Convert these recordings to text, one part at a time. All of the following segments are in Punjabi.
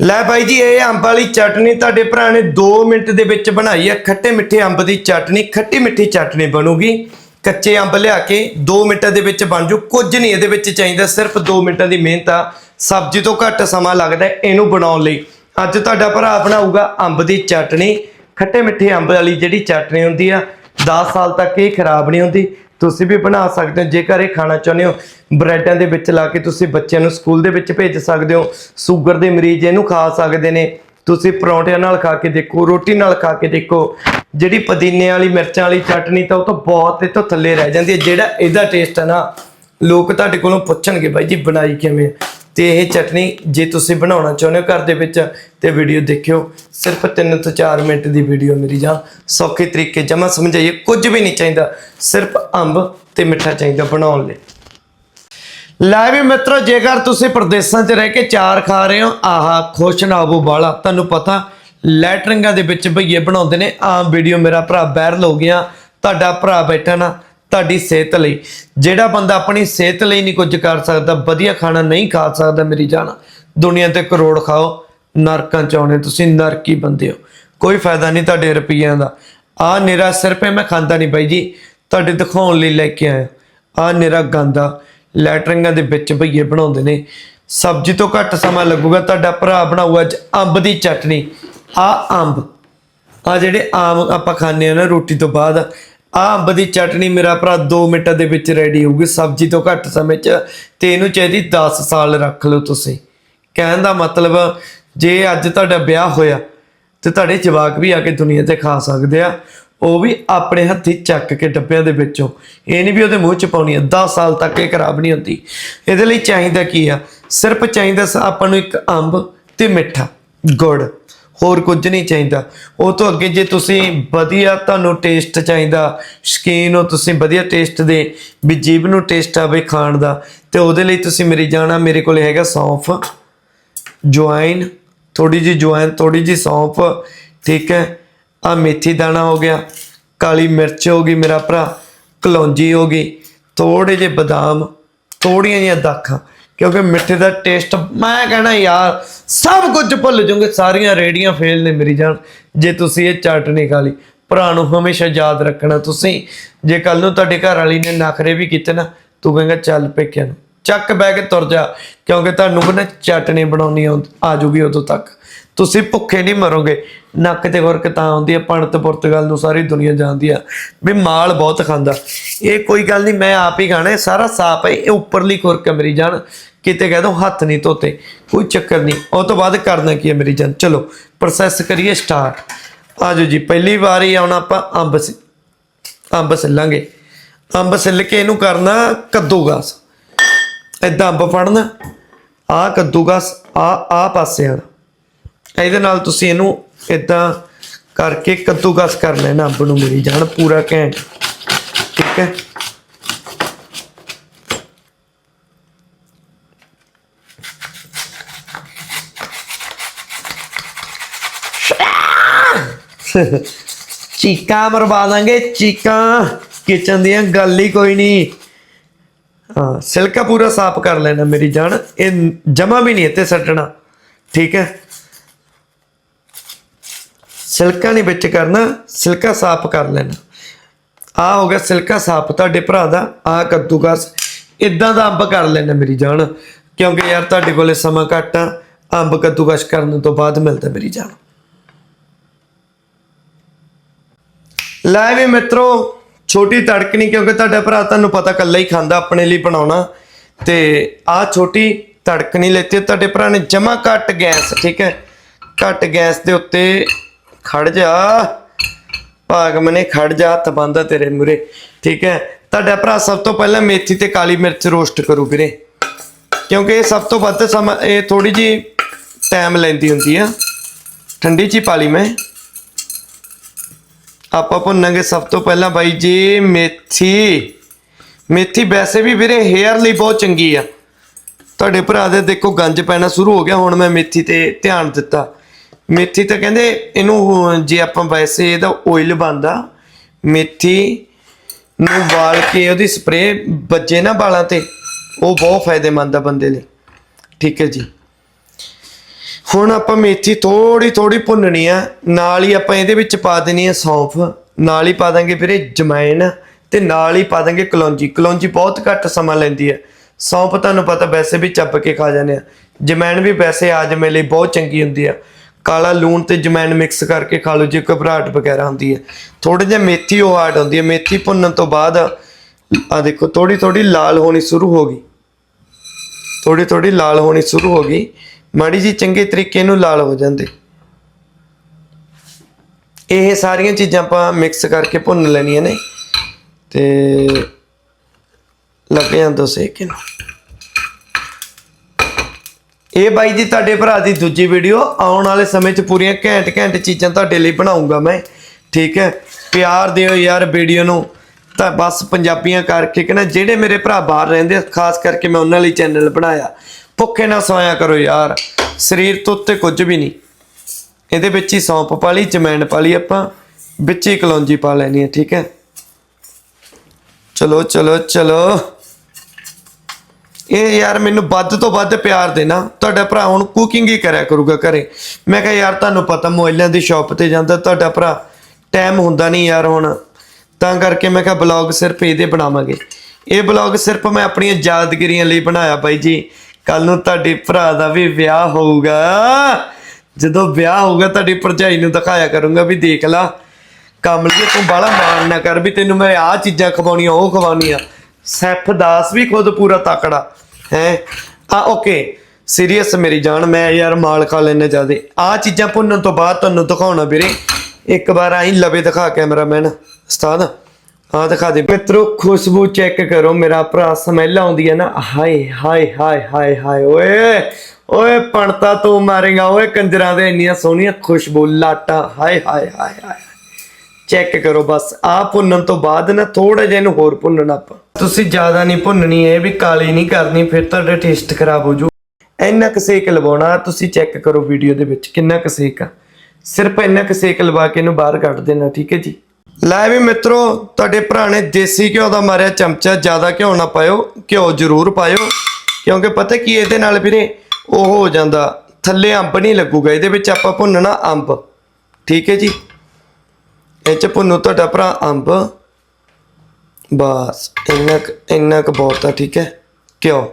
ਲੈ ਬਾਈ ਜੀ, ਇਹ ਅੰਬ ਵਾਲੀ ਚਟਨੀ ਤੁਹਾਡੇ ਭਰਾ ਨੇ 2 ਮਿੰਟ ਦੇ ਵਿੱਚ ਬਣਾਈ ਹੈ। ਖੱਟੇ ਮਿੱਠੇ ਅੰਬ ਦੀ ਚਟਨੀ, ਖੱਟੀ ਮਿੱਠੀ ਚਟਨੀ ਬਣੂਗੀ। ਕੱਚੇ ਅੰਬ ਲਿਆ ਕੇ 2 ਮਿੰਟਾਂ ਦੇ ਵਿੱਚ ਬਣ ਜੂ। ਕੁਝ ਨਹੀਂ ਇਹਦੇ ਵਿੱਚ ਚਾਹੀਦਾ, ਸਿਰਫ 2 ਮਿੰਟਾਂ ਦੀ ਮਿਹਨਤ ਆ। ਸਬਜ਼ੀ ਤੋਂ ਘੱਟ ਸਮਾਂ ਲੱਗਦਾ ਇਹਨੂੰ ਬਣਾਉਣ ਲਈ। ਅੱਜ ਤੁਹਾਡਾ ਭਰਾ ਬਣਾਊਗਾ ਅੰਬ ਦੀ ਚਟਨੀ। ਖੱਟੇ ਮਿੱਠੇ ਅੰਬ ਵਾਲੀ ਜਿਹੜੀ ਚਟਨੀ ਹੁੰਦੀ ਆ 10 ਸਾਲ ਤੱਕ ਇਹ ਖਰਾਬ ਨਹੀਂ ਹੁੰਦੀ। ਤੁਸੀਂ ਵੀ ਬਣਾ ਸਕਦੇ ਹੋ। ਜੇਕਰ ਇਹ ਖਾਣਾ ਚਾਹੁੰਦੇ ਹੋ, ਬ੍ਰੈਡਾਂ ਦੇ ਵਿੱਚ ਲਾ ਕੇ ਤੁਸੀਂ ਬੱਚਿਆਂ ਨੂੰ ਸਕੂਲ ਦੇ ਵਿੱਚ ਭੇਜ ਸਕਦੇ ਹੋ। ਸ਼ੂਗਰ ਦੇ ਮਰੀਜ਼ ਇਹਨੂੰ ਖਾ ਸਕਦੇ ਨੇ। ਤੁਸੀਂ ਪਰੌਂਠਿਆਂ ਨਾਲ ਖਾ ਕੇ ਦੇਖੋ, ਰੋਟੀ ਨਾਲ ਖਾ ਕੇ ਦੇਖੋ। ਜਿਹੜੀ ਪੁਦੀਨੇ ਵਾਲੀ, ਮਿਰਚਾਂ ਵਾਲੀ ਚਟਨੀ ਤਾਂ ਉਹ ਤਾਂ ਬਹੁਤ ਇਹ ਤੋਂ ਥੱਲੇ ਰਹਿ ਜਾਂਦੀ ਹੈ। ਜਿਹੜਾ ਇਹਦਾ ਟੇਸਟ ਹੈ ਨਾ, ਲੋਕ ਤੁਹਾਡੇ ਕੋਲੋਂ ਪੁੱਛਣਗੇ, ਬਾਈ ਜੀ, ਬਣਾਈ ਕਿਵੇਂ? ਤੇ ਇਹ ਚਟਨੀ ਜੇ ਤੁਸੀਂ ਬਣਾਉਣਾ ਚਾਹੁੰਦੇ ਹੋ ਘਰ ਦੇ ਵਿੱਚ, ਤੇ ਵੀਡੀਓ ਦੇਖਿਓ। ਸਿਰਫ 3 ਤੋਂ 4 ਮਿੰਟ ਦੀ ਵੀਡੀਓ ਮੇਰੀ ਜਾਂ ਸੌਖੇ ਤਰੀਕੇ ਜਮਾ ਸਮਝਾਈਏ, ਕੁਝ ਵੀ ਨਹੀਂ ਚਾਹੀਦਾ। ਸਿਰਫ ਅੰਬ ਤੇ ਮਿੱਠਾ ਚਾਹੀਦਾ ਬਣਾਉਣ ਲਈ। ਲੈ ਵੀ ਮਿੱਤਰੋ, ਜੇਕਰ ਤੁਸੀਂ ਪ੍ਰਦੇਸ਼ਾਂ 'ਚ ਰਹਿ ਕੇ ਚਾਰ ਖਾ ਰਹੇ ਹੋ, ਆਹਾ, ਖੁਸ਼ ਨਾ ਹੋਵੋ ਬਾਲਾ। ਤੁਹਾਨੂੰ ਪਤਾ, ਲੈਟਰਿੰਗਾਂ ਦੇ ਵਿੱਚ ਭਈਏ ਬਣਾਉਂਦੇ ਨੇ। ਆਮ ਵੀਡੀਓ ਮੇਰਾ ਭਰਾ ਵਾਇਰਲ ਹੋ ਗਿਆ। ਤੁਹਾਡਾ ਭਰਾ ਬੈਠਾ ਨਾ ਤੁਹਾਡੀ ਸਿਹਤ ਲਈ। ਜਿਹੜਾ ਬੰਦਾ ਆਪਣੀ ਸਿਹਤ ਲਈ ਨਹੀਂ ਕੁਝ ਕਰ ਸਕਦਾ, ਵਧੀਆ ਖਾਣਾ ਨਹੀਂ ਖਾ ਸਕਦਾ ਮੇਰੀ ਜਾਨ, ਦੁਨੀਆ ਤੇ ਕਰੋੜ ਖਾਓ, ਨਰਕਾਂ ਚ ਆਉਣੇ, ਤੁਸੀਂ ਨਰਕੀ ਬੰਦੇ ਹੋ। ਕੋਈ ਫਾਇਦਾ ਨਹੀਂ ਤੁਹਾਡੇ ਰੁਪਈਆਂ ਦਾ। ਆ ਨਿਰਾ ਸਿਰਫ ਇਹ ਮੈਂ ਖਾਂਦਾ ਨਹੀਂ ਬਾਈ ਜੀ, ਤੁਹਾਡੇ ਦਿਖਾਉਣ ਲਈ ਲੈ ਕੇ ਆਇਆ। ਆ ਨਿਰਾ ਗੰਦਾ, ਲੈਟਰਿੰਗਾਂ ਦੇ ਵਿੱਚ ਭਈਏ ਬਣਾਉਂਦੇ ਨੇ। ਸਬਜ਼ੀ ਤੋਂ ਘੱਟ ਸਮਾਂ ਲੱਗੂਗਾ, ਤੁਹਾਡਾ ਭਰਾ ਬਣਾਊਗਾ ਅੱਜ ਅੰਬ ਦੀ ਚਟਨੀ। ਆ ਅੰਬ। ਆ ਜਿਹੜੇ ਆਮ ਆਪਾਂ ਖਾਂਦੇ ਆ ਨਾ ਰੋਟੀ ਤੋਂ ਬਾਅਦ ਆ ਅੰਬ ਦੀ ਚਟਨੀ ਮੇਰਾ ਭਰਾ 2 ਮਿੰਟਾਂ ਦੇ ਵਿੱਚ ਰੈਡੀ ਹੋਊਗੀ। ਸਬਜ਼ੀ ਤੋਂ ਘੱਟ ਸਮੇਂ 'ਚ ਤੇ ਇਹਨੂੰ ਚਾਹੀਦੀ 10 ਸਾਲ ਰੱਖ ਲਓ ਤੁਸੀਂ। ਕਹਿਣ ਦਾ ਮਤਲਬ, ਜੇ ਅੱਜ ਤੁਹਾਡਾ ਵਿਆਹ ਹੋਇਆ ਤੇ ਤੁਹਾਡੇ ਜਵਾਕ ਵੀ ਆ ਕੇ ਦੁਨੀਆ ਤੇ ਖਾ ਸਕਦੇ ਆ, ਉਹ ਵੀ ਆਪਣੇ ਹੱਥੀ ਚੱਕ ਕੇ ਡੱਬਿਆਂ ਦੇ ਵਿੱਚੋਂ। ਇਹ ਨਹੀਂ ਵੀ ਉਹਦੇ ਮੂੰਹ 'ਚ ਪਾਉਣੀ ਆ 10 ਸਾਲ ਤੱਕ ਇਹ ਖਰਾਬ ਨਹੀਂ ਹੁੰਦੀ। ਇਹਦੇ ਲਈ ਚਾਹੀਦਾ ਕੀ ਆ? ਸਿਰਫ ਚਾਹੀਦਾ ਸ- ਆਪਾਂ ਨੂੰ ਇੱਕ ਅੰਬ ਤੇ ਮਿੱਠਾ, ਗੁੜ। ਹੋਰ ਕੁਝ ਨਹੀਂ ਚਾਹੀਦਾ। ਉਹ ਤੋਂ ਅੱਗੇ ਜੇ ਤੁਸੀਂ ਵਧੀਆ ਤੁਹਾਨੂੰ ਟੇਸਟ ਚਾਹੀਦਾ ਸ਼ਕੀਨ ਹੋ ਤੁਸੀਂ ਵਧੀਆ ਟੇਸਟ ਦੇ, ਵੀ ਜੀਭ ਨੂੰ ਟੇਸਟ ਆਵੇ ਖਾਣ ਦਾ, ਤੇ ਉਹਦੇ ਲਈ ਤੁਸੀਂ ਮੇਰੀ ਜਾਣਾ, ਮੇਰੇ ਕੋਲ ਹੈਗਾ ਸੌਂਫ, ਜੁਆਇਨ ਥੋੜੀ ਜੀ ਜੁਆਇਨ ਥੋੜੀ ਜੀ ਸੌਂਫ, ਠੀਕ ਹੈ। ਆ ਮੇਥੀ ਦਾਣਾ ਹੋ ਗਿਆ, ਕਾਲੀ ਮਿਰਚ ਹੋ ਗਈ ਮੇਰਾ ਭਰਾ, ਕਲੌਂਜੀ ਹੋ ਗਈ ਥੋੜੇ ਜਿਹੇ ਬਦਾਮ ਥੋੜੀਆਂ ਜਿਹੀਆਂ ਦਾਖਾਂ। ਕਿਉਂਕਿ ਮਿੱਠੇ ਦਾ ਟੇਸਟ ਮੈਂ ਕਹਿਣਾ ਯਾਰ, ਸਭ ਕੁਝ ਭੁੱਲ ਜਾਓਗੇ, ਸਾਰੀਆਂ ਰੇੜੀਆਂ ਫੇਲ ਨੇ ਮੇਰੀ ਜਾਨ, ਜੇ ਤੁਸੀਂ ਇਹ ਚਟਨੀ ਖਾ ਲਈ। ਭਰਾ ਨੂੰ ਹਮੇਸ਼ਾ ਯਾਦ ਰੱਖਣਾ ਤੁਸੀਂ, ਜੇ ਕੱਲ ਨੂੰ ਤੁਹਾਡੇ ਘਰ ਵਾਲੀ ਨੇ ਨਖਰੇ ਵੀ ਕੀਤੇ ਨਾ, ਤੂੰ ਕਹੇਗਾ, ਚੱਲ ਪੇਕਿਆਂ ਨੂੰ, ਚੱਕ ਬੈ ਕੇ ਤੁਰ ਜਾ, ਕਿਉਂਕਿ ਤੁਹਾਨੂੰ ਕੋਈ ਨਾ ਚਟਨੀ ਬਣਾਉਣੀ ਆਉਂ- ਆ ਜੂਗੀ ਉਦੋਂ ਤੱਕ। ਤੁਸੀਂ ਭੁੱਖੇ ਨਹੀਂ ਮਰੋਗੇ। ਨੱਕ ਤੇ ਗੁਰਕ ਤਾਂ ਆਉਂਦੀ ਹੈ ਪੰਡਤ ਪੁਰਤਗਾਲ ਨੂੰ ਸਾਰੀ ਦੁਨੀਆ ਜਾਣਦੀ ਆ। ਵੀ ਮਾਲ ਬਹੁਤ ਖਾਂਦਾ। ਇਹ ਕੋਈ ਗੱਲ ਨਹੀਂ, ਮੈਂ ਆਪ ਹੀ ਖਾਣਾ ਸਾਰਾ ਸਾਫ਼ ਹੈ, ਇਹ ਉੱਪਰਲੀ ਖੁਰਕ ਹੈ ਮੇਰੀ ਜਾਨ। ਕਿਤੇ ਕਹਿ ਦੋ ਹੱਥ ਨਹੀਂ ਧੋਤੇ, ਕੋਈ ਚੱਕਰ ਨਹੀਂ। ਉਹ ਤੋਂ ਬਾਅਦ ਕਰਨਾ ਕੀ ਹੈ ਮੇਰੀ ਜਾਨ? ਚਲੋ ਪ੍ਰੋਸੈਸ ਕਰੀਏ ਸਟਾਰਟ ਆਜੋ ਜੀ, ਪਹਿਲੀ ਵਾਰੀ ਆਉਣਾ ਆਪਾਂ ਅੰਬ ਸ- ਅੰਬ ਸਿੱਲਾਂਗੇ। ਅੰਬ ਸਿੱਲ ਕੇ ਇਹਨੂੰ ਕਰਨਾ ਕੱਦੂਗਾਸ ਏਦਾਂ ਅੰਬ ਫੜਨਾ ਆ ਕੱਦੂਗਾਸ ਆ ਆ ਪਾਸੇ ਆਣਾ ਇਹਦੇ ਨਾਲ ਤੁਸੀਂ ਇਹਨੂੰ ਏਦਾਂ ਕਰਕੇ ਕੱਦੂਕਸ ਕਰ ਲੈਣਾ ਅੰਬ ਨੂੰ ਮੇਰੀ ਜਾਨ, ਪੂਰਾ ਘੈਂਟ। ਠੀਕ ਹੈ? ਚੀਕਾਂ ਮਰਵਾ ਦਾਂਗੇ, ਚੀਕਾਂ। ਕਿਚਨ ਦੀਆਂ ਗੱਲ ਹੀ ਕੋਈ ਨਹੀਂ। ਹਾਂ, ਸਿਲਕਾ ਪੂਰਾ ਸਾਫ਼ ਕਰ ਲੈਣਾ ਮੇਰੀ ਜਾਨ। ਇਹ ਜਮਾ ਵੀ ਨਹੀਂ ਇੱਥੇ ਸੱਟਣਾ। ਠੀਕ ਹੈ? ਸਿਲਕਾ ਨਹੀਂ ਵਿੱਚ ਕਰਨਾ, ਸਿਲਕਾ ਸਾਫ਼ ਕਰ ਲੈਣਾ। ਆ ਹੋ ਗਿਆ ਸਿਲਕਾ ਸਾਫ਼, ਤੁਹਾਡੇ ਭਰਾ ਦਾ ਆ ਕੱਦੂਕਸ। ਇਦਾਂ ਦਾ ਅੰਬ ਕਰ ਲੈਣਾ ਮੇਰੀ ਜਾਨ, ਕਿਉਂਕਿ ਯਾਰ ਤੁਹਾਡੇ ਕੋਲੇ ਸਮਾਂ ਘੱਟ ਆ, ਅੰਬ ਕੱਦੂਕਸ ਕਰਨ ਤੋਂ ਬਾਅਦ ਮਿਲਦਾ ਮੇਰੀ ਜਾਨ। ਲੈ ਵੀ ਮਿੱਤਰੋ, ਛੋਟੀ ਤੜਕਣੀ ਕਿਉਂਕਿ ਤੁਹਾਡਾ ਭਰਾ ਤੁਹਾਨੂੰ ਪਤਾ ਕੱਲਾ ਹੀ ਖਾਂਦਾ, ਆਪਣੇ ਲਈ ਬਣਾਉਣਾ। ਤੇ ਆ ਛੋਟੀ ਤੜਕਣੀ ਲੈਤੀ, ਤੁਹਾਡੇ ਭਰਾ ਨੇ ਜਮਾ ਘੱਟ ਗੈਸ, ਠੀਕ ਹੈ? ਘੱਟ ਗੈਸ ਦੇ ਉੱਤੇ ਖੜ ਜਾ। ਭਾਗ ਮਨੇ, ਖੜ ਜਾ, ਹੱਥ ਬੰਦਾ ਤੇਰੇ ਮੂਰੇ ਠੀਕ ਹੈ? ਤੁਹਾਡਾ ਭਰਾ ਸਭ ਤੋਂ ਪਹਿਲਾਂ ਮੇਥੀ ਤੇ ਕਾਲੀ ਮਿਰਚ ਰੋਸਟ ਕਰੂ ਵੀਰੇ। ਕਿਉਂਕਿ ਇਹ ਸਭ ਤੋਂ ਵੱਧ ਸਮਾਂ, ਇਹ ਥੋੜੀ ਜੀ ਟਾਈਮ ਲੈਂਦੀ ਹੁੰਦੀ ਆ। ਠੰਡੀ ਚ ਹੀ ਪਾ ਲਈ ਮੈਂ। ਆਪਾਂ ਭੁੰਨਾਂਗੇ ਸਭ ਤੋਂ ਪਹਿਲਾਂ ਬਾਈ ਜੀ ਮੇਥੀ। ਮੇਥੀ ਵੈਸੇ ਵੀ ਵੀਰੇ ਹੇਅਰ ਲਈ ਬਹੁਤ ਚੰਗੀ ਆ। ਤੁਹਾਡੇ ਭਰਾ ਦੇ ਦੇਖੋ ਗੰਜ ਪੈਣਾ ਸ਼ੁਰੂ ਹੋ ਗਿਆ, ਹੁਣ ਮੈਂ ਮੇਥੀ ਤੇ ਧਿਆਨ ਦਿੱਤਾ। ਮੇਥੀ ਤਾਂ ਕਹਿੰਦੇ ਇਹਨੂੰ ਜੇ ਆਪਾਂ ਵੈਸੇ ਇਹਦਾ ਆਇਲ ਬਣਦਾ, ਮੇਥੀ ਨੂੰ ਵਾਲ ਕੇ ਉਹਦੀ ਸਪਰੇਅ ਵੱਜੇ ਨਾ ਵਾਲਾਂ ਤੇ, ਉਹ ਬਹੁਤ ਫਾਇਦੇਮੰਦ ਆ ਬੰਦੇ ਲਈ। ਠੀਕ ਹੈ ਜੀ। ਹੁਣ ਆਪਾਂ ਮੇਥੀ ਥੋੜੀ ਥੋੜੀ ਭੁੰਨਣੀ ਆ, ਨਾਲ ਹੀ ਆਪਾਂ ਇਹਦੇ ਵਿੱਚ ਪਾ ਦੇਣੀ ਆ ਸੌਂਫ, ਨਾਲ ਹੀ ਪਾ ਦਾਂਗੇ ਵੀਰੇ ਜਮੈਨ ਤੇ ਨਾਲ ਹੀ ਪਾ ਦਾਂਗੇ ਕਲੌਂਜੀ। ਕਲੌਂਜੀ ਬਹੁਤ ਘੱਟ ਸਮਾਂ ਲੈਂਦੀ ਹੈ ਸੌਂਫ ਤੁਹਾਨੂੰ ਪਤਾ ਵੈਸੇ ਵੀ ਚੱਪ ਕੇ ਖਾ ਜਾਂਦੇ ਆ। ਜਮੈਨ ਵੀ ਵੈਸੇ ਆਜਮੇ ਲਈ ਬਹੁਤ ਚੰਗੀ ਹੁੰਦੀ ਆ। ਕਾਲਾ ਲੂਣ ਤੇ ਜਮੈਨ ਮਿਕਸ ਕਰਕੇ ਖਾ ਲਓ, ਜੇ ਘਬਰਾਹਟ ਵਗੈਰਾ ਹੁੰਦੀ ਹੈ। ਥੋੜੀ ਜਿਹੀ ਮੇਥੀ ਉਹ ਹਾਰਡ ਹੁੰਦੀ ਹੈ। ਮੇਥੀ ਭੁੰਨਣ ਤੋਂ ਬਾਅਦ ਆ ਦੇਖੋ ਥੋੜੀ ਥੋੜੀ ਲਾਲ ਹੋਣੀ ਸ਼ੁਰੂ ਹੋ ਗਈ। ਥੋੜੀ ਥੋੜੀ ਲਾਲ ਹੋਣੀ ਸ਼ੁਰੂ ਹੋ ਗਈ। ਮਾੜੀ ਜੀ ਚੰਗੇ ਤਰੀਕੇ ਨੂੰ ਲਾਲ ਹੋ ਜਾਂਦੇ। ਇਹ ਸਾਰੀਆਂ ਚੀਜ਼ਾਂ ਆਪਾਂ ਮਿਕਸ ਕਰਕੇ ਭੁੰਨ ਲੈਣੀਆਂ ਨੇ। ਤੇ ਲੱਗ ਜਾਂਦਾ ਸੇਕ ਨੂੰ ਇਹ ਬਾਈ ਜੀ ਤੁਹਾਡੇ ਭਰਾ ਦੀ ਦੂਜੀ ਵੀਡੀਓ ਆਉਣ ਵਾਲੇ ਸਮੇਂ 'ਚ ਪੂਰੀਆਂ ਘੈਂਟ ਘੈਂਟ ਚੀਜ਼ਾਂ ਤੁਹਾਡੇ ਲਈ ਬਣਾਉਂਗਾ ਮੈਂ। ਠੀਕ ਹੈ? ਪਿਆਰ ਦਿਓ ਯਾਰ ਵੀਡੀਓ ਨੂੰ। ਤਾਂ ਬਸ ਪੰਜਾਬੀਆਂ ਕਰਕੇ ਕਿ ਨਾ ਜਿਹੜੇ ਮੇਰੇ ਭਰਾ ਬਾਹਰ ਰਹਿੰਦੇ ਖਾਸ ਕਰਕੇ ਮੈਂ ਉਹਨਾਂ ਲਈ ਚੈਨਲ ਬਣਾਇਆ। ਭੁੱਖੇ ਨਾ ਸੋਇਆ ਕਰੋ ਯਾਰ। ਸਰੀਰ ਤੋਂ ਉੱਤੇ ਕੁਝ ਵੀ ਨਹੀਂ। ਇਹਦੇ ਵਿੱਚ ਹੀ ਸੌਂਪ ਪਾ ਲਈ ਜਮੈਣ ਪਾ ਲਈ ਆਪਾਂ। ਵਿੱਚ ਹੀ ਕਲੌਂਜੀ ਪਾ ਲੈਣੀ ਹੈ ਠੀਕ ਹੈ? ਚਲੋ ਚਲੋ ਚਲੋ। ਇਹ ਯਾਰ ਮੈਨੂੰ ਵੱਧ ਤੋਂ ਵੱਧ ਪਿਆਰ ਦੇਣਾ ਤੁਹਾਡਾ ਭਰਾ ਹੁਣ ਕੁਕਿੰਗ ਹੀ ਕਰਿਆ ਕਰੂਗਾ ਘਰੇ। ਮੈਂ ਕਿਹਾ ਯਾਰ ਤੁਹਾਨੂੰ ਪਤਾ ਮੋਬਾਈਲਾਂ ਦੀ ਸ਼ਾਪ ਤੇ ਜਾਂਦਾ, ਤੁਹਾਡਾ ਭਰਾ ਟਾਈਮ ਹੁੰਦਾ ਨਹੀਂ ਯਾਰ ਹੁਣ। ਤਾਂ ਕਰਕੇ ਮੈਂ ਕਿਹਾ ਬਲੌਗ ਸਿਰਫ ਇਹਦੇ ਬਣਾਵਾਂਗੇ। ਇਹ ਬਲੌਗ ਸਿਰਫ ਮੈਂ ਆਪਣੀਆਂ ਯਾਦਗਿਰੀਆਂ ਲਈ ਬਣਾਇਆ ਬਾਈ ਜੀ। ਕੱਲ ਨੂੰ ਤੁਹਾਡੇ ਭਰਾ ਦਾ ਵੀ ਵਿਆਹ ਹੋਊਗਾ। ਜਦੋਂ ਵਿਆਹ ਹੋਊਗਾ, ਤੁਹਾਡੀ ਭਰਜਾਈ ਨੂੰ ਦਿਖਾਇਆ ਕਰੂੰਗਾ ਵੀ ਦੇਖ ਲਾ। ਕਮਲੀਏ ਤੂੰ ਬਾਲਾ ਮਾਣ ਨਾ ਕਰ ਵੀ ਤੈਨੂੰ ਮੈਂ ਆਹ ਚੀਜ਼ਾਂ ਖਵਾਉਣੀਆਂ, ਉਹ ਖਵਾਉਣੀਆਂ। ਸੈਫ ਦਾਸ ਵੀ ਖੁਦ ਪੂਰਾ ਤਾਕੜਾ, ਹੈ? ਆ ਓਕੇ ਸੀਰੀਅਸ ਮੇਰੀ ਜਾਨ, ਮੈਂ ਯਾਰ ਮਾਲ ਖਾ ਲੈਣੇ ਜਿਆਦੇ। ਆ ਚੀਜ਼ਾਂ ਭੁੰਨਣ ਤੋਂ ਬਾਅਦ ਤੁਹਾਨੂੰ ਦਿਖਾਉਣਾ ਵੀਰੇ। ਇੱਕ ਵਾਰ ਆਈ ਲਵੇ ਦਿਖਾ ਕੈਮਰਾਮੈਨ, ਉਸਤਾਦ। ਆ ਦਿਖਾ ਦੇ। ਮਿੱਤਰੋ, ਖੁਸ਼ਬੂ ਚੈੱਕ ਕਰੋ, ਮੇਰਾ ਭਰਾ ਸਮੈਲ ਆਉਂਦੀ ਹੈ ਨਾ। ਹਾਏ ਹਾਏ ਹਾਏ ਹਾਏ ਹਾਏ, ਓਏ ਓਏ, ਪਣਤਾ ਤੂੰ ਮਾਰੇਗਾ। ਓਏ, ਕੰਜਰਾਂ ਦੇ ਇੰਨੀਆਂ ਸੋਹਣੀਆਂ ਖੁਸ਼ਬੂ ਲਾਟਾਂ। ਹਾਏ ਹਾਏ ਹਾਏ ਹਾਏ ਚੈੱਕ ਕਰੋ ਬਸ। ਆ ਭੁੰਨਣ ਤੋਂ ਬਾਅਦ ਨਾ ਥੋੜਾ ਜਿਹਾ ਇਹਨੂੰ ਹੋਰ ਭੁੰਨਣਾ ਆਪਾਂ। ਤੁਸੀਂ ਜ਼ਿਆਦਾ ਨਹੀਂ ਭੁੰਨਣੀ, ਇਹ ਵੀ ਕਾਲੀ ਨਹੀਂ ਕਰਨੀ, ਫਿਰ ਤੁਹਾਡਾ ਟੇਸਟ ਖਰਾਬ ਹੋ ਜੂ ਇੰਨਾ ਕੁ ਸੇਕ ਲਵਾਉਣਾ, ਤੁਸੀਂ ਚੈੱਕ ਕਰੋ ਵੀਡੀਓ ਦੇ ਵਿੱਚ ਕਿੰਨਾ ਕੁ ਸੇਕ ਆ। ਸਿਰਫ ਇੰਨਾ ਕੁ ਸੇਕ ਲਵਾ ਕੇ ਇਹਨੂੰ ਬਾਹਰ ਕੱਢ ਦੇਣਾ, ਠੀਕ ਹੈ ਜੀ? ਲੈ ਵੀ ਮਿੱਤਰੋ, ਤੁਹਾਡੇ ਭਰਾ ਨੇ ਦੇਸੀ ਘਿਓ ਦਾ ਮਾਰਿਆ ਚਮਚਾ, ਜ਼ਿਆਦਾ ਘਿਓ ਨਾ ਪਾਇਓ, ਘਿਓ ਜ਼ਰੂਰ ਪਾਇਓ, ਕਿਉਂਕਿ ਪਤਾ ਕੀ ਇਹਦੇ ਨਾਲ ਵੀਰੇ, ਉਹ ਹੋ ਜਾਂਦਾ, ਥੱਲੇ ਅੰਬ ਨਹੀਂ ਲੱਗੂਗਾ, ਇਹਦੇ ਵਿੱਚ ਆਪਾਂ ਭੁੰਨਣਾ ਅੰਬ, ਠੀਕ ਹੈ ਜੀ? ਇਹ ਚ ਭੁੰਨੋ ਤੁਹਾਡਾ ਭਰਾ ਅੰਬ। ਬਸ, ਇੰਨਾ ਕੁ ਇੰਨਾ ਕੁ ਬਹੁਤ ਆ, ਠੀਕ ਹੈ? ਕਿਉਂ?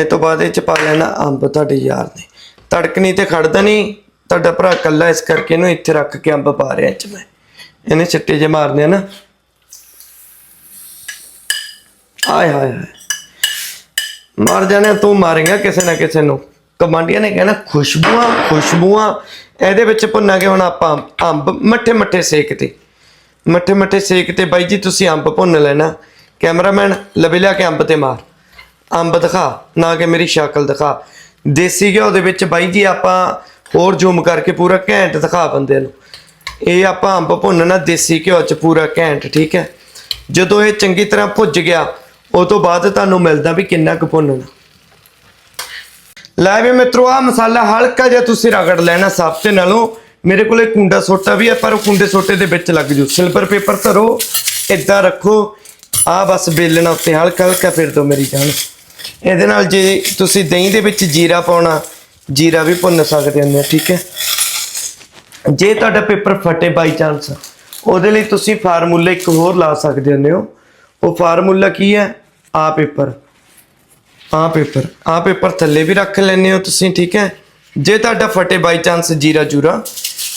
ਇਹ ਤੋਂ ਬਾਅਦ ਇਹ ਚ ਪਾ ਲੈਣਾ ਅੰਬ, ਤੁਹਾਡੇ ਯਾਰ ਨੇ। ਤੜਕਣੀ ਤੇ ਖੜਦਾ ਨਹੀਂ, ਤੁਹਾਡਾ ਭਰਾ ਕੱਲਾ ਇਸ ਕਰਕੇ ਇਹਨੂੰ ਇੱਥੇ ਰੱਖ ਕੇ ਅੰਬ ਪਾ ਰਿਹਾ ਇਹ ਚ ਮੈਂ। ਇਹਨੇ ਛਿੱਟੇ ਜੇ ਮਾਰਨੇ ਆ ਨਾ। ਆਏ ਹਾਏ ਹਾਏ। ਮਰ ਜਾਣਾ ਤੂੰ ਮਾਰੇਗਾ ਕਿਸੇ ਨਾ ਕਿਸੇ ਨੂੰ। ਕਮਾਂਡੀਆਂ ਨੇ ਕਹਿਣਾ, ਖੁਸ਼ਬੂਆਂ ਖੁਸ਼ਬੂਆਂ, ਇਹਦੇ ਵਿੱਚ ਭੁੰਨਾਂਗੇ ਹੁਣ ਆਪਾਂ ਅੰਬ ਮੱਠੇ ਮੱਠੇ ਸੇਕਤੀ ਮੱਠੇ ਮੱਠੇ ਸੇਕ ਤੇ ਬਾਈ ਜੀ ਤੁਸੀਂ ਅੰਬ ਭੁੰਨ ਲੈਣਾ। ਕੈਮਰਾਮੈਨ ਲਵੇ ਲਿਆ ਕੇ ਅੰਬ ਤੇ ਮਾਰ। ਅੰਬ ਦਿਖਾ, ਨਾ ਕਿ ਮੇਰੀ ਸ਼ਕਲ ਦਿਖਾ। ਦੇਸੀ ਘਿਓ ਦੇ ਵਿੱਚ ਬਾਈ ਜੀ ਆਪਾਂ ਹੋਰ ਜ਼ੂਮ ਕਰਕੇ ਪੂਰਾ ਘੈਂਟ ਦਿਖਾ ਬੰਦੇ ਨੂੰ। ਇਹ ਆਪਾਂ ਅੰਬ ਭੁੰਨਣਾ ਦੇਸੀ ਘਿਓ ਚ ਪੂਰਾ ਘੈਂਟ, ਠੀਕ ਹੈ? ਜਦੋਂ ਇਹ ਚੰਗੀ ਤਰ੍ਹਾਂ ਭੁੱਜ ਗਿਆ, ਉਹ ਤੋਂ ਬਾਅਦ ਤੁਹਾਨੂੰ ਮਿਲਦਾ ਵੀ ਕਿੰਨਾ ਕੁ ਭੁੰਨਣਾ। ਲੈ ਵੀ ਮਿੱਤਰੋ ਆ ਮਸਾਲਾ ਹਲਕਾ ਜਿਹਾ ਤੁਸੀਂ ਰਗੜ ਲੈਣਾ ਸਾਫਤੇ ਨਾਲੋਂ। ਮੇਰੇ ਕੋਲੇ ਕੁੰਡਾ ਸੋਟਾ ਵੀ ਹੈ, ਪਰ ਉਹ ਕੁੰਡੇ ਸੋਟੇ ਦੇ ਵਿੱਚ ਲੱਗ ਜੂ। ਸਿਲਵਰ ਪੇਪਰ ਧਰੋ ਇਦਾਂ ਰੱਖੋ। ਆ ਬਸ ਬੇਲਣਾ ਉੱਤੇ ਹਲਕਾ ਹਲਕਾ ਫਿਰ ਦੋ ਮੇਰੀ ਜਾਨ। ਇਹਦੇ ਨਾਲ ਜੇ ਤੁਸੀਂ ਦਹੀਂ ਦੇ ਵਿੱਚ ਜੀਰਾ ਪਾਉਣਾ, ਜੀਰਾ ਵੀ ਭੁੰਨ ਸਕਦੇ ਹੁੰਦੇ ਹੋ, ਠੀਕ ਹੈ? ਜੇ ਤੁਹਾਡਾ ਪੇਪਰ ਫਟੇ ਬਾਈ ਚਾਂਸ ਉਹਦੇ ਲਈ ਤੁਸੀਂ ਫਾਰਮੂਲਾ ਇੱਕ ਹੋਰ ਲਾ ਸਕਦੇ ਹੁੰਦੇ ਹੋ। ਉਹ ਫਾਰਮੂਲਾ ਕੀ ਹੈ? ਆ ਪੇਪਰ ਆ ਪੇਪਰ ਆ ਪੇਪਰ ਥੱਲੇ ਵੀ ਰੱਖ ਲੈਣੇ ਹੋ ਤੁਸੀਂ, ਠੀਕ ਹੈ? ਜੇ ਤੁਹਾਡਾ ਫਟੇ ਬਾਈ ਚਾਂਸ ਜੀਰਾ ਜੂਰਾ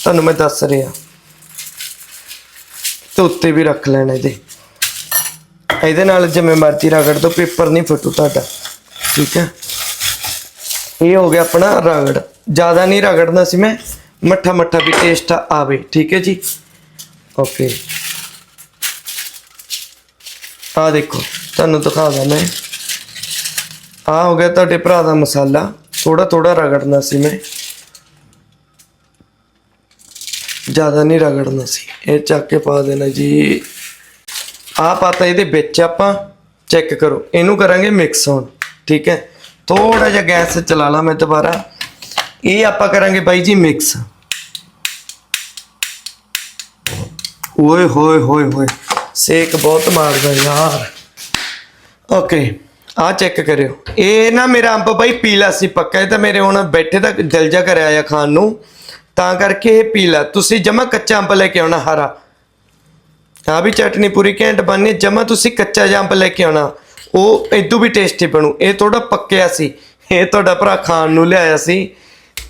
ਤੁਹਾਨੂੰ ਮੈਂ ਦੱਸ ਰਿਹਾ। ਤੇ ਉੱਤੇ ਵੀ ਰੱਖ ਲੈਣਾ ਇਹਦੇ। ਇਹਦੇ ਨਾਲ ਜਿਵੇਂ ਮਰਜ਼ੀ ਰਗੜ ਦੋ, ਪੇਪਰ ਨਹੀਂ ਫਟੂ ਤੁਹਾਡਾ। ਠੀਕ ਹੈ? ਇਹ ਹੋ ਗਿਆ ਆਪਣਾ ਰਗੜ। ਜ਼ਿਆਦਾ ਨਹੀਂ ਰਗੜਨਾ ਸੀ ਮੈਂ। ਮੱਠਾ ਮੱਠਾ ਵੀ ਟੇਸਟ ਆਵੇ। ਠੀਕ ਹੈ ਜੀ? ਓਕੇ ਆ ਦੇਖੋ, ਤੁਹਾਨੂੰ ਦਿਖਾਦਾ ਮੈਂ। ਆ ਹੋ ਗਿਆ ਤੁਹਾਡੇ ਭਰਾ ਦਾ ਮਸਾਲਾ। ਥੋੜਾ ਥੋੜਾ ਰਗੜਨਾ ਸੀ ਮੈਂ। ਜ਼ਿਆਦਾ ਨਹੀਂ ਰਗੜਨਾ ਸੀ। ਇਹ ਚੱਕ ਕੇ ਪਾ ਦੇਣਾ ਜੀ। ਆ ਪਾਤਾ ਇਹਦੇ ਵਿੱਚ ਆਪਾਂ। ਚੈੱਕ ਕਰੋ। ਇਹਨੂੰ ਕਰਾਂਗੇ ਮਿਕਸ ਹੁਣ। ਠੀਕ ਹੈ? ਥੋੜਾ ਜਿਹਾ ਗੈਸ ਚਲਾ ਲਾ ਮੈਂ ਦੁਬਾਰਾ। ਇਹ ਆਪਾਂ ਕਰਾਂਗੇ ਬਾਈ ਜੀ ਮਿਕਸ ਓਏ ਹੋਏ ਹੋਏ ਹੋਏ। ਸੇਕ ਬਹੁਤ ਮਾਰਦਾ ਯਾਰ। ਓਕੇ ਆ ਚੈੱਕ ਕਰਿਓ। ਇਹ ਨਾ ਮੇਰਾ ਅੰਬ ਬਾਈ ਪੀਲਾ ਸੀ ਪੱਕਾ। ਇਹ ਤਾਂ ਮੇਰੇ ਹੁਣ ਬੈਠੇ ਤਾਂ ਦਿਲ ਜਾ ਕਰਿਆ ਆ ਖਾਣ ਨੂੰ। ਤਾਂ ਕਰਕੇ ਇਹ ਪੀਲਾ ਤੁਸੀਂ ਜਮਾ ਕੱਚਾ ਅੰਬ ਲੈ ਕੇ ਆਉਣਾ, ਹਰਾ। ਆ ਵੀ ਚਟਨੀ ਪੂਰੀ ਘੈਂਟ ਬਣਨੀ ਜਮਾ ਤੁਸੀਂ ਕੱਚਾ ਜਿਹਾ ਅੰਬ ਲੈ ਕੇ ਆਉਣਾ। ਉਹ ਇਦੋਂ ਵੀ ਟੇਸਟੀ ਬਣੂ। ਇਹ ਥੋੜਾ ਪੱਕਿਆ ਸੀ। ਇਹ ਤੁਹਾਡਾ ਭਰਾ ਖਾਣ ਨੂੰ ਲਿਆਇਆ ਸੀ।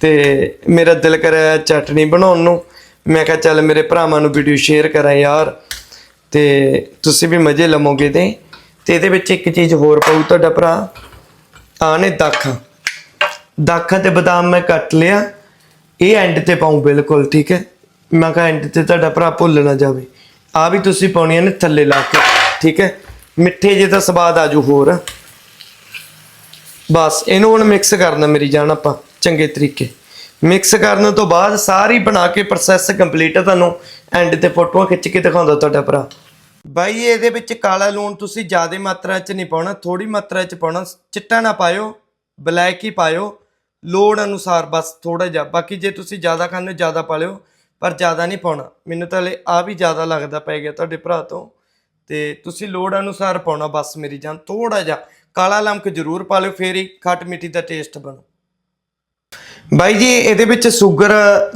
ਤੇ ਮੇਰਾ ਦਿਲ ਕਰਿਆ ਚਟਨੀ ਬਣਾਉਣ ਨੂੰ। ਮੈਂ ਕਿਹਾ, ਚੱਲ ਮੇਰੇ ਭਰਾਵਾਂ ਨੂੰ ਵੀਡੀਓ ਸ਼ੇਅਰ ਕਰਾਂ ਯਾਰ। ਤੇ ਤੁਸੀਂ ਵੀ ਮਜ਼ੇ ਲਵੋਗੇ ਤੇ। ਤੇ ਇਹਦੇ ਵਿੱਚ ਇੱਕ ਚੀਜ਼ ਹੋਰ ਪਾਉ ਤੁਹਾਡਾ ਭਰਾ। ਆ ਨੇ ਦਾਖਾਂ। ਦਾਖਾਂ ਤੇ ਬਦਾਮ ਮੈਂ ਕੱਟ ਲਿਆ। ਇਹ ਐਂਡ ਤੇ ਪਾਉਂ ਬਿਲਕੁਲ, ਠੀਕ ਹੈ? ਮੈਂ ਕਿਹਾ ਐਂਡ ਤੇ ਤੁਹਾਡਾ ਭਰਾ ਭੁੱਲ ਨਾ ਜਾਵੇ। ਆ ਵੀ ਤੁਸੀਂ ਪਾਉਣੀਆਂ ਨੇ ਥੱਲੇ ਲਾ ਕੇ, ਠੀਕ ਹੈ? ਮਿੱਠੇ ਜੇ ਤਾਂ ਸਵਾਦ ਆਜੂ ਹੋਰ। ਬਸ, ਇਹਨੂੰ ਹੁਣ ਮਿਕਸ ਕਰਨਾ ਮੇਰੀ ਜਾਨ ਆਪਾਂ, ਚੰਗੇ ਤਰੀਕੇ। ਮਿਕਸ ਕਰਨ ਤੋਂ ਬਾਅਦ ਸਾਰੀ ਬਣਾ ਕੇ ਪ੍ਰੋਸੈਸ ਕੰਪਲੀਟ ਹੈ ਤੁਹਾਨੂੰ। ਐਂਡ ਤੇ ਫੋਟੋਆਂ ਖਿੱਚ ਕੇ ਦਿਖਾਉਂਦਾ ਤੁਹਾਡਾ ਭਰਾ। ਬਾਈ, ਇਹਦੇ ਵਿੱਚ ਕਾਲਾ ਲੂਣ ਤੁਸੀਂ ਜ਼ਿਆਦਾ ਮਾਤਰਾ 'ਚ ਨਹੀਂ ਪਾਉਣਾ ਥੋੜੀ ਮਾਤਰਾ 'ਚ ਪਾਉਣਾ। ਚਿੱਟਾ ਨਾ ਪਾਇਓ ਬਲੈਕ ਹੀ ਪਾਇਓ। ਲੋੜ ਅਨੁਸਾਰ ਬਸ ਥੋੜਾ ਜਿਹਾ, ਬਾਕੀ ਜੇ ਤੁਸੀਂ ਜ਼ਿਆਦਾ ਖਾਂਦੇ ਹੋ, ਜ਼ਿਆਦਾ ਪਾ ਲਿਓ, ਪਰ ਜ਼ਿਆਦਾ ਨਹੀਂ ਪਾਉਣਾ। ਮੈਨੂੰ ਤਾਂ ਹਲੇ ਆ ਵੀ ਜ਼ਿਆਦਾ ਲੱਗਦਾ ਪੈ ਗਿਆ ਤੁਹਾਡੇ ਭਰਾ ਤੋਂ। ਤੇ ਤੁਸੀਂ ਲੋੜ ਅਨੁਸਾਰ ਪਾਉਣਾ ਬਸ ਮੇਰੀ ਜਾਨ ਥੋੜਾ ਜਿਹਾ। ਕਾਲਾ ਲਮਕ ਜ਼ਰੂਰ ਪਾ ਲਿਓ, ਫੇਰ ਹੀ ਖੱਟ ਮਿੱਠੀ ਦਾ ਟੇਸਟ ਬਣੂ। ਬਾਈ ਜੀ, ਇਹਦੇ ਵਿੱਚ ਸ਼ੂਗਰ,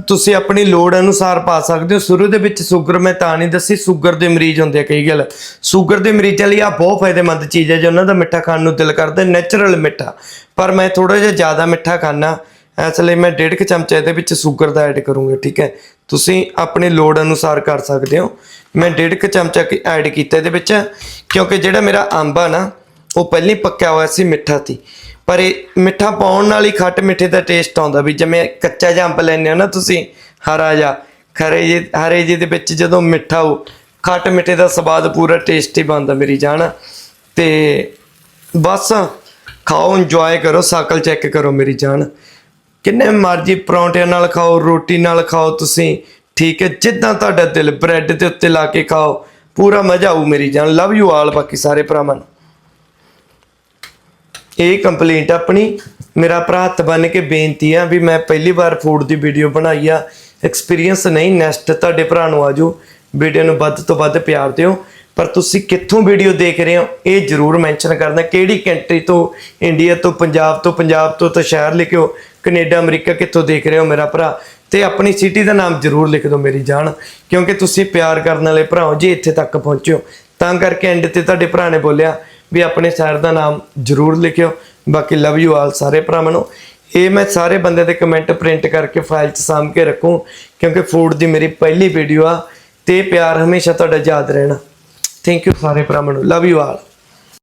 ਤੁਸੀਂ ਆਪਣੀ ਲੋੜ ਅਨੁਸਾਰ ਪਾ ਸਕਦੇ ਹੋ। ਸ਼ੁਰੂ ਦੇ ਵਿੱਚ ਸ਼ੂਗਰ ਮੈਂ ਤਾਂ ਨਹੀਂ ਦੱਸੀ, ਸ਼ੂਗਰ ਦੇ ਮਰੀਜ਼ ਹੁੰਦੇ ਆ, ਕਈ ਗੱਲ। ਸ਼ੂਗਰ ਦੇ ਮਰੀਜ਼ਾਂ ਲਈ ਆ ਬਹੁਤ ਫਾਇਦੇਮੰਦ ਚੀਜ਼ ਹੈ, ਜੇ ਉਹਨਾਂ ਦਾ ਮਿੱਠਾ ਖਾਣ ਨੂੰ ਦਿਲ ਕਰਦਾ ਨੇਚਰਲ ਮਿੱਠਾ। ਪਰ ਮੈਂ ਥੋੜਾ ਜਿਹਾ ਜ਼ਿਆਦਾ ਮਿੱਠਾ ਖਾਣਾ ਇਸ ਲਈ ਮੈਂ ਡੇਢ ਕੁ ਚਮਚਾ ਇਹਦੇ ਵਿੱਚ ਸ਼ੂਗਰ ਦਾ ਐਡ ਕਰੂੰਗਾ, ਠੀਕ ਹੈ? ਤੁਸੀਂ ਆਪਣੀ ਲੋੜ ਅਨੁਸਾਰ ਕਰ ਸਕਦੇ ਹੋ। ਮੈਂ ਡੇਢ ਕੁ ਚਮਚਾ ਐਡ ਕੀਤਾ ਇਹਦੇ ਵਿੱਚ, ਕਿਉਂਕਿ ਜਿਹੜਾ ਮੇਰਾ ਅੰਬ ਆ ਨਾ, ਉਹ ਪਹਿਲਾਂ ਹੀ ਪੱਕਿਆ ਹੋਇਆ ਸੀ, ਮਿੱਠਾ ਸੀ। ਪਰ ਇਹ ਮਿੱਠਾ ਪਾਉਣ ਨਾਲ ਹੀ ਖੱਟ ਮਿੱਠੇ ਦਾ ਟੇਸਟ ਆਉਂਦਾ ਵੀ ਜਿਵੇਂ ਕੱਚਾ ਜਿਹਾ ਅੰਬ ਲੈਂਦੇ ਹੋ ਨਾ ਤੁਸੀਂ, ਹਰਾ ਜਿਹਾ, ਖਰੇ ਜੇ, ਹਰੇ ਜਿਹੇ ਦੇ ਵਿੱਚ ਜਦੋਂ ਮਿੱਠਾ ਹੋ ਖੱਟ ਮਿੱਠੇ ਦਾ ਸਵਾਦ ਪੂਰਾ ਟੇਸਟੀ ਬਣਦਾ ਮੇਰੀ ਜਾਨ। ਤੇ ਬਸ ਖਾਓ ਇੰਜੋਏ ਕਰੋ ਸਾਈਕਲ ਚੈੱਕ ਕਰੋ ਮੇਰੀ ਜਾਨ। ਕਿੰਨੇ ਮਰਜ਼ੀ ਪਰੌਂਠਿਆਂ ਨਾਲ ਖਾਓ, ਰੋਟੀ ਨਾਲ ਖਾਓ ਤੁਸੀਂ, ਠੀਕ ਹੈ, ਜਿੱਦਾਂ ਤੁਹਾਡਾ ਦਿਲ ਬ੍ਰੈਡ ਦੇ ਉੱਤੇ ਲਾ ਕੇ ਖਾਓ, ਪੂਰਾ ਮਜ਼ਾ ਆਊ ਮੇਰੀ ਜਾਨ। ਲਵ ਯੂ ਆਲ ਬਾਕੀ ਸਾਰੇ ਭਰਾਵਾਂ ਨੂੰ। ਇਹ ਕੰਪਲੇਂਟ ਆਪਣੀ ਮੇਰਾ ਭਰਾ ਹੱਥ ਬੰਨ ਕੇ ਬੇਨਤੀ ਆ ਵੀ ਮੈਂ ਪਹਿਲੀ ਵਾਰ ਫੂਡ ਦੀ ਵੀਡੀਓ ਬਣਾਈ ਆ। ਐਕਸਪੀਰੀਅੰਸ ਨਹੀਂ ਨੈਕਸਟ ਤੁਹਾਡੇ ਭਰਾ ਨੂੰ ਆਜੋ। ਵੀਡੀਓ ਨੂੰ ਵੱਧ ਤੋਂ ਵੱਧ ਪਿਆਰ ਦਿਓ। ਪਰ ਤੁਸੀਂ ਕਿੱਥੋਂ ਵੀਡੀਓ ਦੇਖ ਰਹੇ ਹੋ, ਇਹ ਜਰੂਰ ਮੈਂਸ਼ਨ ਕਰਨਾ। ਕਿਹੜੀ ਕੰਟਰੀ ਤੋਂ ਇੰਡੀਆ ਤੋਂ, ਪੰਜਾਬ ਤੋਂ ਪੰਜਾਬ ਤੋਂ ਤਾਂ ਸ਼ਹਿਰ ਲਿਖਿਓ। ਕੈਨੇਡਾ, ਅਮਰੀਕਾ ਕਿੱਥੋਂ ਦੇਖ ਰਹੇ ਹੋ ਮੇਰਾ ਭਰਾ? ਤੇ ਆਪਣੀ ਸਿਟੀ ਦਾ ਨਾਮ ਜਰੂਰ ਲਿਖ ਦਿਓ ਮੇਰੀ ਜਾਨ। ਕਿਉਂਕਿ ਤੁਸੀਂ ਪਿਆਰ ਕਰਨ ਵਾਲੇ ਭਰਾਓ ਜੀ ਇੱਥੇ ਤੱਕ ਪਹੁੰਚਿਓ ਤਾਂ ਕਰਕੇ ਐਂਡ ਤੇ ਤੁਹਾਡੇ ਭਰਾ ਨੇ ਬੋਲਿਆ ਵੀ ਆਪਣੇ ਸ਼ਹਿਰ ਦਾ ਨਾਮ ਜਰੂਰ ਲਿਖਿਓ। ਬਾਕੀ ਲਵ ਯੂ ਆਲ ਸਾਰੇ ਭਰਾਵਾਂ ਨੂੰ ਇਹ ਮੈਂ ਸਾਰੇ ਬੰਦੇ ਦੇ ਕਮੈਂਟ ਪ੍ਰਿੰਟ ਕਰਕੇ ਫਾਈਲ 'ਚ ਸਾਂਭ ਕੇ ਰੱਖੂੰ, ਕਿਉਂਕਿ ਫੂਡ ਦੀ ਮੇਰੀ ਪਹਿਲੀ ਵੀਡੀਓ ਆ, ਤੇ ਪਿਆਰ ਹਮੇਸ਼ਾ ਤੁਹਾਡਾ ਯਾਦ ਰਹਿਣਾ। ਥੈਂਕ ਯੂ ਸਾਰੇ ਭਰਾਵਾਂ ਨੂੰ ਲਵ ਯੂ ਆਲ